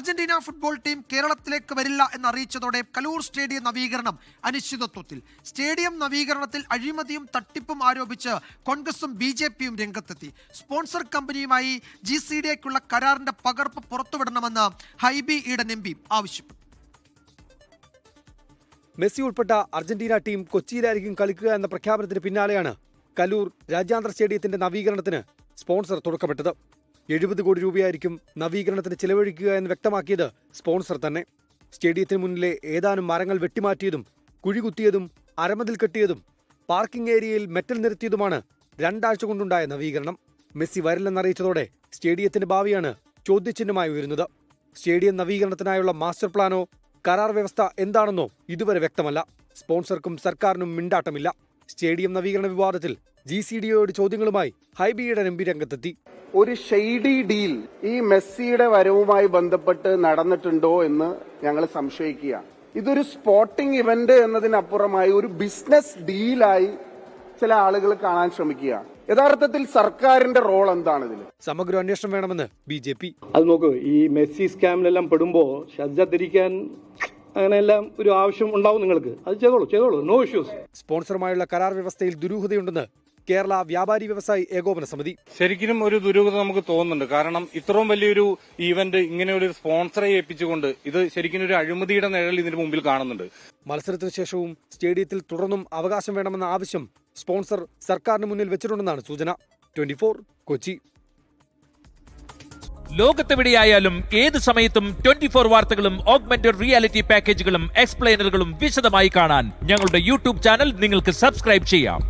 Argentina football team കേരളത്തിലേക്ക് വരില്ല എന്നറിയിച്ചതോടെ Kaloor stadium നവീകരണം അനിശ്ചിതത്വത്തിൽ. സ്റ്റേഡിയം നവീകരണത്തിൽ അഴിമതിയും തട്ടിപ്പും ആരോപിച്ച് കോൺഗ്രസും ബി ജെ പിയും രംഗത്തെത്തി. സ്പോൺസർ കമ്പനിയുമായി ജി സി ഡിയേക്കുള്ള കരാറിന്റെ പകർപ്പ് പുറത്തുവിടണമെന്ന് ഹൈബി ഈഡൻ എം പി ആവശ്യപ്പെട്ടു. മെസ്സി ഉൾപ്പെട്ട അർജന്റീന ടീം കൊച്ചിയിലായിരിക്കും കളിക്കുക എന്ന പ്രഖ്യാപനത്തിന് പിന്നാലെയാണ് കലൂർ രാജ്യാന്തര സ്റ്റേഡിയത്തിന്റെ നവീകരണത്തിന് സ്പോൺസർ തുടക്കമിട്ടത്. എഴുപത് കോടി രൂപയായിരിക്കും നവീകരണത്തിന് ചിലവഴിക്കുക എന്ന് വ്യക്തമാക്കിയത് സ്പോൺസർ തന്നെ. സ്റ്റേഡിയത്തിന് മുന്നിലെ ഏതാനും മരങ്ങൾ വെട്ടിമാറ്റിയതും കുഴികുത്തിയതും അരമതിൽ കെട്ടിയതും പാർക്കിംഗ് ഏരിയയിൽ മെറ്റൽ നിരത്തിയതുമാണ് രണ്ടാഴ്ച കൊണ്ടുണ്ടായ നവീകരണം. മെസ്സി വരില്ലെന്നറിയിച്ചതോടെ സ്റ്റേഡിയത്തിന്റെ ഭാവിയാണ് ചോദ്യചിഹ്നമായി ഉയരുന്നത്. സ്റ്റേഡിയം നവീകരണത്തിനായുള്ള മാസ്റ്റർ പ്ലാനോ കരാർ വ്യവസ്ഥ എന്താണെന്നോ ഇതുവരെ വ്യക്തമല്ല. സ്പോൺസർക്കും സർക്കാരിനും മിണ്ടാട്ടമില്ല. സ്റ്റേഡിയം നവീകരണ വിവാദത്തിൽ ജി സി ഡിഒയുടെ ചോദ്യങ്ങളുമായി ഹൈബിയുടെ എം പി രംഗത്തെത്തി. ഒരു ഷെയ്ഡി ഡീൽ ഈ മെസ്സിയുടെ വരവുമായി ബന്ധപ്പെട്ട് നടന്നിട്ടുണ്ടോ എന്ന് ഞങ്ങൾ സംശയിക്കുക. ഇതൊരു സ്പോർട്ടിംഗ് ഇവന്റ് എന്നതിനപ്പുറമായി ഒരു ബിസിനസ് ഡീലായി ചില ആളുകൾ കാണാൻ ശ്രമിക്കുക. യഥാർത്ഥത്തിൽ സർക്കാരിന്റെ റോൾ എന്താണ് ഇതിൽ സമഗ്ര അന്വേഷണം വേണമെന്ന് ബി ജെ പി. അത് നോക്കൂ ഈ മെസ്സി സ്കാമിലെല്ലാം പെടുമ്പോ ശ്രദ്ധ തിരിക്കാൻ അങ്ങനെയെല്ലാം ഒരു ആവശ്യം ഉണ്ടാവും നിങ്ങൾക്ക്. അത് ചെയ്തോളൂ ചെയ്തോളൂ നോ ഇഷ്യൂസ് സ്പോൺസറുമായുള്ള കരാർ വ്യവസ്ഥയിൽ ദുരൂഹതയുണ്ടെന്ന് കേരള വ്യാപാരി വ്യവസായി ഏകോപന സമിതി. ശരിക്കും ഒരു ദുരൂഹത നമുക്ക് തോന്നുന്നുണ്ട്. കാരണം ഇത്രയും വലിയൊരു ഈവന്റ് ഇങ്ങനെ ഒരു സ്പോൺസറെ ഏൽപ്പിച്ചുകൊണ്ട് ഇത് ശരിക്കും ഒരു അഴിമതിയുടെ നിഴൽ ഇതിന് മുമ്പിൽ കാണുന്നുണ്ട്. മത്സരത്തിന് ശേഷവും സ്റ്റേഡിയത്തിൽ തുടർന്നും അവകാശം വേണമെന്ന ആവശ്യം സ്പോൺസർ സർക്കാരിന് മുന്നിൽ വെച്ചിട്ടുണ്ടെന്നാണ് സൂചന. ട്വന്റി കൊച്ചി. ലോകത്തെവിടെയായാലും ഏത് സമയത്തും ട്വന്റി ഫോർ വാർത്തകളും ഓഗ്മെന്റഡ് റിയാലിറ്റി പാക്കേജുകളും എക്സ്പ്ലെയിനറുകളും വിശദമായി കാണാൻ ഞങ്ങളുടെ യൂട്യൂബ് ചാനൽ നിങ്ങൾക്ക് സബ്സ്ക്രൈബ് ചെയ്യാം.